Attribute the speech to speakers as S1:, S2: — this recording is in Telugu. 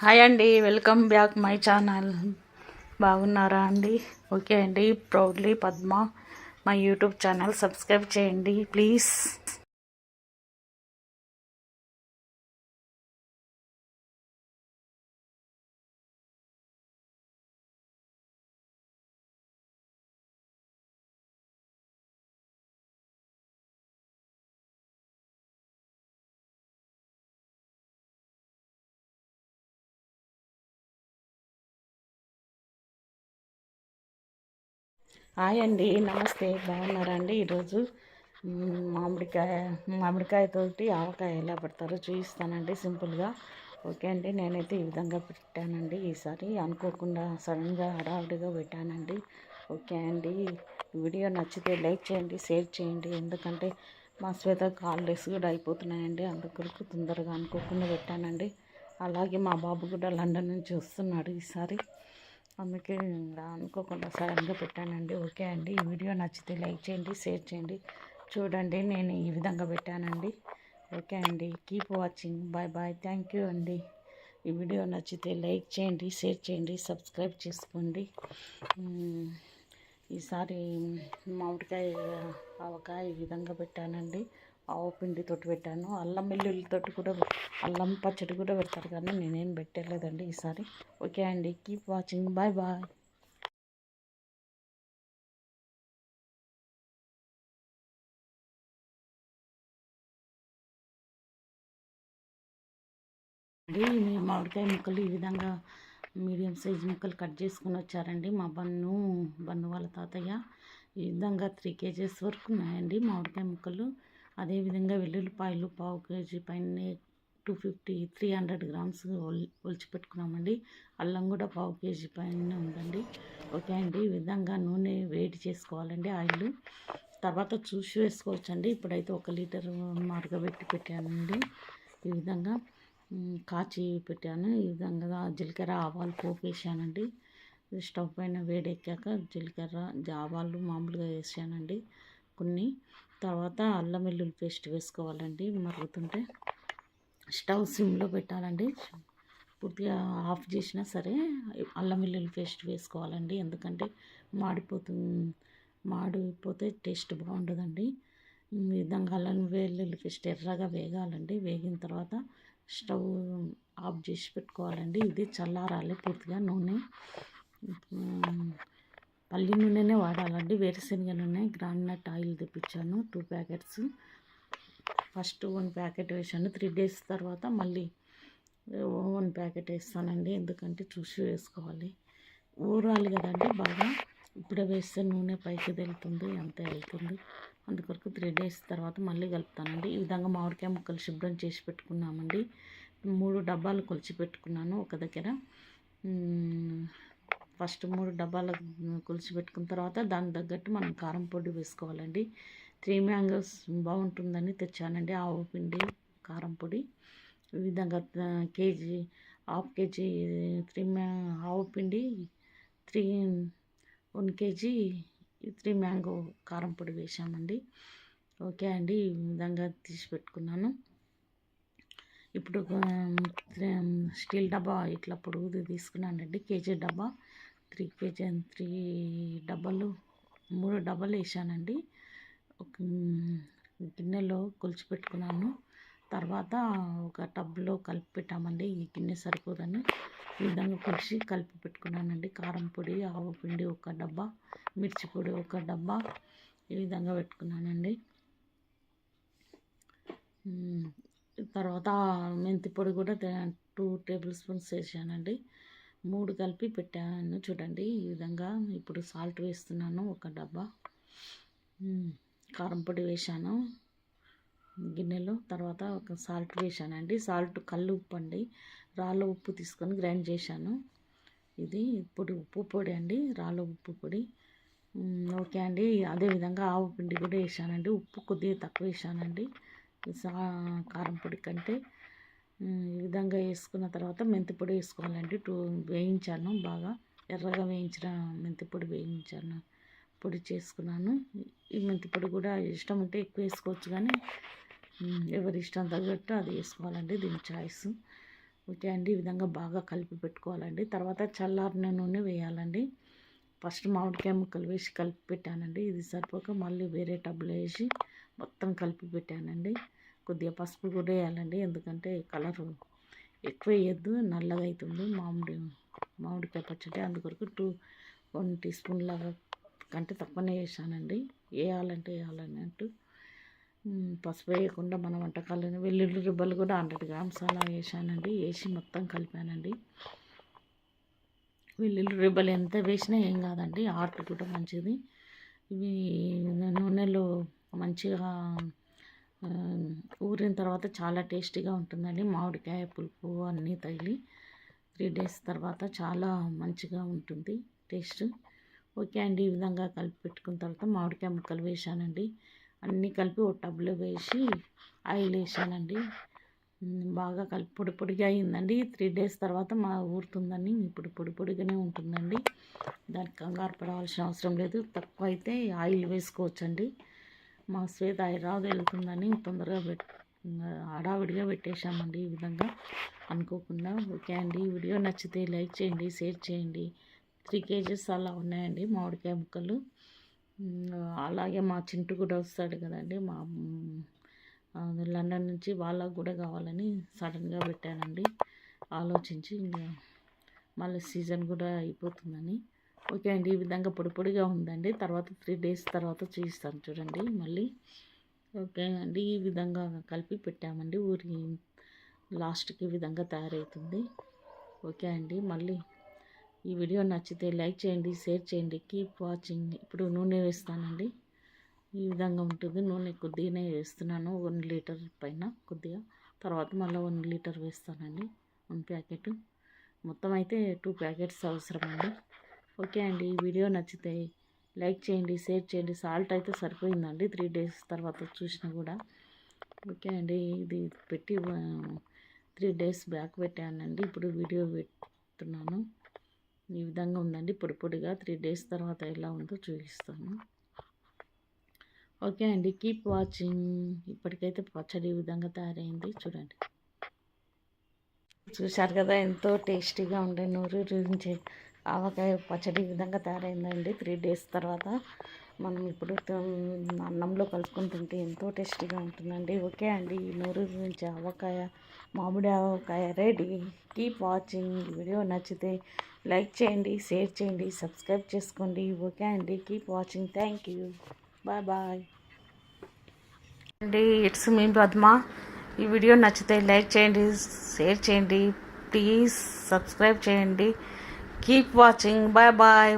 S1: హాయ్ అండి వెల్కమ్ బ్యాక్ మై ఛానల్. బాగున్నారా అండి? ఓకే అండి proudly Padma. My YouTube channel subscribe చేయండి ప్లీజ్. హాయ్ అండి నమస్తే. బాగున్నారా అండి ఈరోజు? మామిడికాయ మామిడికాయతోటి ఆవకాయ ఎలా పెడతారో చూపిస్తానండి సింపుల్గా. ఓకే అండి నేనైతే ఈ విధంగా పెట్టానండి. ఈసారి అనుకోకుండా సడన్గా హడావుడిగా పెట్టానండి. ఓకే అండి వీడియో నచ్చితే లైక్ చేయండి షేర్ చేయండి. ఎందుకంటే మా శ్వేత హాలిడేస్ కూడా అయిపోతున్నాయండి. అందుకొరకు తొందరగా అనుకోకుండా పెట్టానండి. అలాగే మా బాబు కూడా లండన్ నుంచి వస్తున్నాడు ఈసారి. అందుకే ఇంకా అనుకోకుండా సడన్గా పెట్టానండి. ఓకే అండి. ఈ వీడియో నచ్చితే లైక్ చేయండి షేర్ చేయండి. చూడండి నేను ఈ విధంగా పెట్టానండి. ఓకే అండి. Keep watching. Bye bye. Thank you అండి. ఈ వీడియో నచ్చితే లైక్ చేయండి షేర్ చేయండి సబ్స్క్రైబ్ చేసుకోండి. ఈసారి మామిడికాయ ఆవకాయ ఈ విధంగా పెట్టానండి. ఆవు పిండితోటి పెట్టాను. అల్లం వెల్లుల్లితోటి కూడా అల్లం పచ్చడి కూడా పెడతారు కానీ నేనేం పెట్టలేదండి ఈసారి. ఓకే అండి కీప్ వాచింగ్ బాయ్ బాయ్ అండి మీ మామిడికాయ ముక్కలు ఈ విధంగా మీడియం సైజ్ ముక్కలు కట్ చేసుకుని వచ్చారండి. మా బన్ను బన్ను వాళ్ళ తాతయ్య ఈ విధంగా త్రీ కేజెస్ వరకు ఉన్నాయండి మామిడికాయ ముక్కలు. అదేవిధంగా వెల్లుల్లిపాయలు పావు కేజీ పైన two fifty three hundred grams ఒలిచి పెట్టుకున్నామండి. అల్లం కూడా పావు కేజీ పైన ఉందండి. ఓకే అండి. ఈ విధంగా నూనె వేడి చేసుకోవాలండి ఆయిల్. తర్వాత చూసి వేసుకోవచ్చండి. ఇప్పుడైతే ఒక లీటర్ మరగబెట్టి పెట్టానండి. ఈ విధంగా కాచి పెట్టాను. ఈ విధంగా జీలకర్ర ఆవాలు పోపు వేసానండి. స్టవ్ పైన వేడెక్కాక జీలకర్ర ఆవాలు మామూలుగా వేసానండి. కొన్ని తర్వాత అల్లం వెల్లుల్లి పేస్ట్ వేసుకోవాలండి. మరుగుతుంటే స్టవ్ సిమ్లో పెట్టాలండి. పూర్తిగా ఆఫ్ చేసినా సరే అల్లం వెల్లుల్లి పేస్ట్ వేసుకోవాలండి. ఎందుకంటే మాడిపోతుంది మాడిపోతే టేస్ట్ బాగుండదండి. ఈ విధంగా అల్లం వెల్లుల్లి పేస్ట్ ఎర్రగా వేగాలండి. వేగిన తర్వాత స్టవ్ ఆఫ్ చేసి పెట్టుకోవాలండి. ఇది చల్లారాలి పూర్తిగా నూనె. పల్లి నూనెనే వాడాలండి. వేరుశనగ నూనె గ్రాండ్నట్ ఆయిల్ తెప్పించాను. Two packets first one packet వేసాను త్రీ డేస్ తర్వాత మళ్ళీ వన్ ప్యాకెట్ వేస్తానండి. ఎందుకంటే చూసి వేసుకోవాలి. ఊరాలి కదండి బాగా. ఇప్పుడే వేస్తే నూనె పైకి వెళ్తుంది అంతే వెళ్తుంది. అందుకొరకు త్రీ డేస్ తర్వాత మళ్ళీ కలుపుతానండి. ఈ విధంగా మామిడికాయ ముక్కలు శుభ్రం చేసి పెట్టుకున్నామండి. మూడు డబ్బాలు కొలిచి పెట్టుకున్నాను ఒక దగ్గర. ఫస్ట్ మూడు డబ్బాలు కొలిచి పెట్టుకున్న తర్వాత దానికి తగ్గట్టు మనం కారం పొడి వేసుకోవాలండి. త్రీ మ్యాంగోస్ బాగుంటుందని తెచ్చానండి. ఆవు పిండి కారం పొడి. ఈ విధంగా కేజీ హాఫ్ కేజీ త్రీ మ్యా ఆవు పిండి three one KG three mango కారం పొడి వేసామండి ఓకే అండి. ఈ విధంగా తీసి పెట్టుకున్నాను. ఇప్పుడు స్టీల్ డబ్బా ఇట్లా పొడుగుది తీసుకున్నానండి కేజీ డబ్బా. త్రీ కేజీ త్రీ డబ్బాలు మూడు డబ్బాలు వేసానండి. ఒక గిన్నెలో కొలిచి పెట్టుకున్నాను. తర్వాత ఒక టబ్లో కలిపి పెట్టామండి. ఈ గిన్నె సరిపోదని ఈ విధంగా కొలిచి కలిపి పెట్టుకున్నానండి. కారం పొడి ఆవు పిండి ఒక డబ్బా మిర్చి పొడి ఒక డబ్బా ఈ విధంగా పెట్టుకున్నానండి. తర్వాత మెంతి పొడి కూడా టూ టేబుల్ స్పూన్స్ వేసానండి మూడు కలిపి పెట్టాను చూడండి. ఈ విధంగా ఇప్పుడు సాల్ట్ వేస్తున్నాను ఒక డబ్బా. కారం పొడి వేసాను గిన్నెలో. తర్వాత ఒక సాల్ట్ వేసానండి సాల్ట్ కళ్ళు ఉప్పు అండి. రాళ్ళ ఉప్పు తీసుకొని గ్రైండ్ చేశాను. ఇది పొడి ఉప్పు పొడి అండి. రాళ్ళ ఉప్పు పొడి. ఓకే అండి. అదేవిధంగా ఆవు పిండి కూడా వేసానండి ఉప్పు కొద్దిగా తక్కువ వేసానండి కారం పొడి కంటే ఈ విధంగా వేసుకున్న తర్వాత మెంతిపొడి వేసుకోవాలండి. టూ వేయించాను బాగా. ఎర్రగా వేయించిన మెంతి పొడి వేయించాను పొడి చేసుకున్నాను. ఈ మెంతి పొడి కూడా ఇష్టం ఉంటే ఎక్కువ వేసుకోవచ్చు కానీ ఎవరి ఇష్టం తగ్గట్టు అది వేసుకోవాలండి దీని చాయిస్ ఓకే అండి ఈ విధంగా బాగా కలిపి పెట్టుకోవాలండి. తర్వాత చల్లారిన నూనె వేయాలండి. ఫస్ట్ మామిడికాయ ముక్కలు వేసి కలిపి పెట్టానండి. ఇది సరిపోక మళ్ళీ వేరే టబ్లో వేసి మొత్తం కలిపి పెట్టానండి. కొద్దిగా పసుపు కూడా వేయాలండి. ఎందుకంటే కలరు ఎక్కువ వేయద్దు నల్లగా అవుతుంది మామిడి మామిడికాయ పచ్చడి అందుకొరకు టూ వన్ టీ స్పూన్ లాగా కంటే తక్కువనే వేసానండి. వేయాలంటే వేయాలన్నట్టు పసుపు వేయకుండా మన వంటకాలను వెల్లుల్లి రుబ్బలు కూడా హండ్రెడ్ గ్రామ్స్ అలా వేసానండి. వేసి మొత్తం కలిపానండి. వెల్లుల్లి రుబ్బలు ఎంత వేసినా ఏం కాదండి. ఆర్ట్ కూడా మంచిది. ఇవి నూనెలో మంచిగా ఊరిన తర్వాత చాలా టేస్టీగా ఉంటుందండి. మామిడికాయ పులుపు అన్నీ తగిలి త్రీ డేస్ తర్వాత చాలా మంచిగా ఉంటుంది టేస్ట్. ఓకే అండి ఈ విధంగా కలిపి పెట్టుకున్న తర్వాత మామిడికాయ ముక్కలు వేసానండి అన్నీ కలిపి ఒక టబ్లో వేసి ఆయిల్ వేసానండి బాగా కలిపి పొడి పొడిగా అయిందండి. త్రీ డేస్ తర్వాత మా ఊరుతుందని ఇప్పుడు పొడి పొడిగానే ఉంటుందండి. దానికి కంగారు పడవలసిన అవసరం లేదు. తక్కువ అయితే ఆయిల్ వేసుకోవచ్చండి. మా శ్వేత హైదరాబాద్ వెళ్తుందని తొందరగా పెట్ హడావిడిగా పెట్టేశామండి ఈ విధంగా. అనుకోకుండా ఓకే అండి వీడియో నచ్చితే లైక్ చేయండి షేర్ చేయండి. త్రీ కేజెస్ అలా ఉన్నాయండి మామిడికాయ ముక్కలు. అలాగే మా చింటు కూడా వస్తాడు కదండి మా లండన్ నుంచి వాళ్ళకు కూడా కావాలని సడన్గా పెట్టానండి. ఆలోచించి ఇంకా మళ్ళీ సీజన్ కూడా అయిపోతుందని. ఓకే అండి. ఈ విధంగా పొడి పొడిగా ఉందండి. తర్వాత త్రీ డేస్ తర్వాత చూపిస్తాను చూడండి మళ్ళీ. ఓకే అండి. ఈ విధంగా కలిపి పెట్టామండి. ఊరి లాస్ట్కి ఈ విధంగా తయారవుతుంది ఓకే అండి. మళ్ళీ ఈ వీడియో నచ్చితే లైక్ చేయండి షేర్ చేయండి. Keep watching. ఇప్పుడు నూనె వేస్తానండి. ఈ విధంగా ఉంటుంది. నూనె కొద్దిగానే వేస్తున్నాను. వన్ లీటర్ పైన కొద్దిగా. తర్వాత మళ్ళీ వన్ లీటర్ వేస్తానండి. One packet. మొత్తం అయితే టూ ప్యాకెట్స్ అవసరం అండి ఓకే అండి. ఈ వీడియో నచ్చితే లైక్ చేయండి షేర్ చేయండి. సాల్ట్ అయితే సరిపోయిందండి. త్రీ డేస్ తర్వాత చూసినా కూడా. ఓకే అండి. ఇది పెట్టి త్రీ డేస్ బ్యాక్ పెట్టానండి. ఇప్పుడు వీడియో పెడుతున్నాను. ఈ విధంగా ఉందండి. పొడి పొడిగా త్రీ డేస్ తర్వాత ఎలా ఉందో చూపిస్తాను. ఓకే అండి. Keep watching. ఇప్పటికైతే పచ్చడి ఈ విధంగా తయారైంది. చూడండి. చూశారు కదా ఎంతో టేస్టీగా ఉండే నూరు రుంచే ఆవకాయ పచ్చడి ఈ విధంగా తయారైందండి. త్రీ డేస్ తర్వాత మనం ఇప్పుడు అన్నంలో కలుపుకొని తింటే ఎంతో టేస్టీగా ఉంటుందండి. ఓకే అండి ఈ నూరు నుంచి ఆవకాయ మామిడి ఆవకాయ రెడీ. Keep watching. ఈ వీడియో నచ్చితే లైక్ చేయండి షేర్ చేయండి సబ్స్క్రైబ్ చేసుకోండి. ఓకే అండి keep watching. Thank you. Bye bye. అండి ఇట్స్ మీ పద్మ. ఈ వీడియో నచ్చితే లైక్ చేయండి షేర్ చేయండి. ప్లీజ్ సబ్స్క్రైబ్ చేయండి. Keep watching bye bye